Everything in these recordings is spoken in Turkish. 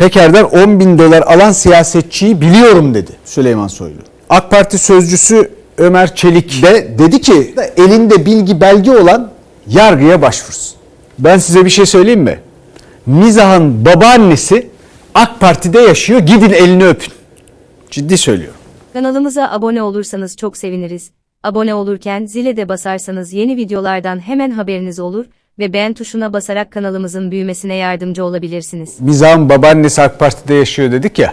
Peker'den 10 bin dolar alan siyasetçiyi biliyorum dedi Süleyman Soylu. AK Parti sözcüsü Ömer Çelik de dedi ki elinde bilgi belge olan yargıya başvursun. Ben size bir şey söyleyeyim mi? Mizah'ın babaannesi AK Parti'de yaşıyor gidin elini öpün. Ciddi söylüyorum. Kanalımıza abone olursanız çok seviniriz. Abone olurken zile de basarsanız yeni videolardan hemen haberiniz olur ve beğen tuşuna basarak kanalımızın büyümesine yardımcı olabilirsiniz. Mizah'ın babaannesi AK Parti'de yaşıyor dedik ya.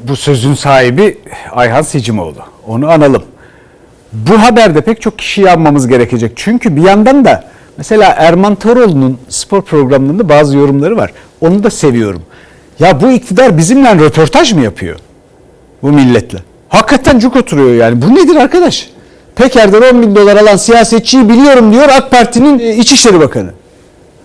Bu sözün sahibi Ayhan Sicimoğlu. Onu analım. Bu haberde pek çok kişiyi anmamız gerekecek. Çünkü bir yandan da mesela Erman Toroğlu'nun spor programlarında bazı yorumları var. Onu da seviyorum. Ya bu iktidar bizimle röportaj mı yapıyor? Bu milletle. Hakikaten cuk oturuyor yani. Bu nedir arkadaş? Peker'den 10 bin dolar alan siyasetçiyi biliyorum diyor AK Parti'nin e, İçişleri Bakanı.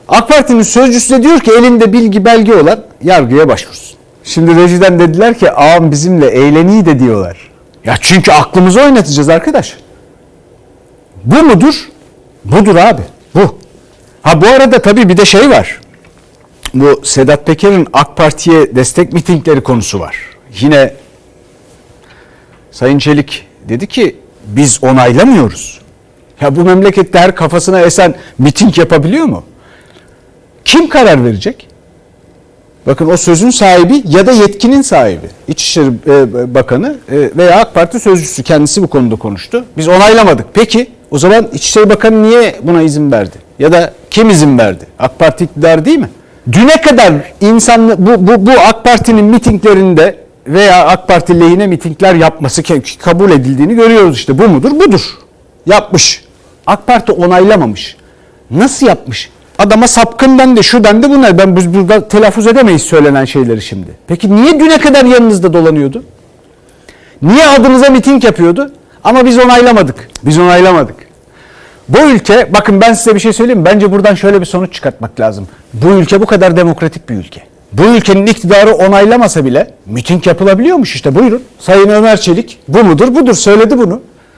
AK Parti'nin sözcüsü de diyor ki elinde bilgi belge olan yargıya başvursun. Şimdi rejiden dediler ki ağam bizimle eğleniyi de diyorlar. Ya çünkü aklımızı oynatacağız arkadaş. Bu mudur? Budur abi. Bu. Ha bu arada tabii bir de şey var. Bu Sedat Peker'in AK Parti'ye destek mitingleri konusu var. Yine Sayın Çelik dedi ki biz onaylamıyoruz. Ya bu memlekette her kafasına esen miting yapabiliyor mu? Kim karar verecek? Bakın o sözün sahibi ya da yetkinin sahibi. İçişleri e, Bakanı e, veya AK Parti sözcüsü kendisi bu konuda konuştu. Biz onaylamadık. Peki o zaman İçişleri Bakanı niye buna izin verdi? Ya da kim izin verdi? AK Parti iktidar değil mi? Düne kadar insan bu, bu, bu AK Parti'nin mitinglerinde veya AK Parti lehine mitingler yapması kabul edildiğini görüyoruz işte. Bu mudur? Budur. Yapmış. AK Parti onaylamamış. Nasıl yapmış? Adama sapkın dendi, şu dendi bunlar. Ben biz burada telaffuz edemeyiz söylenen şeyleri şimdi. Peki niye düne kadar yanınızda dolanıyordu? Niye adınıza miting yapıyordu? Ama biz onaylamadık. Biz onaylamadık. Bu ülke, bakın ben size bir şey söyleyeyim? Bence buradan şöyle bir sonuç çıkartmak lazım. Bu ülke bu kadar demokratik bir ülke. Bu ülkenin iktidarı onaylamasa bile miting yapılabiliyormuş işte buyurun. Sayın Ömer Çelik bu mudur budur söyledi bunu.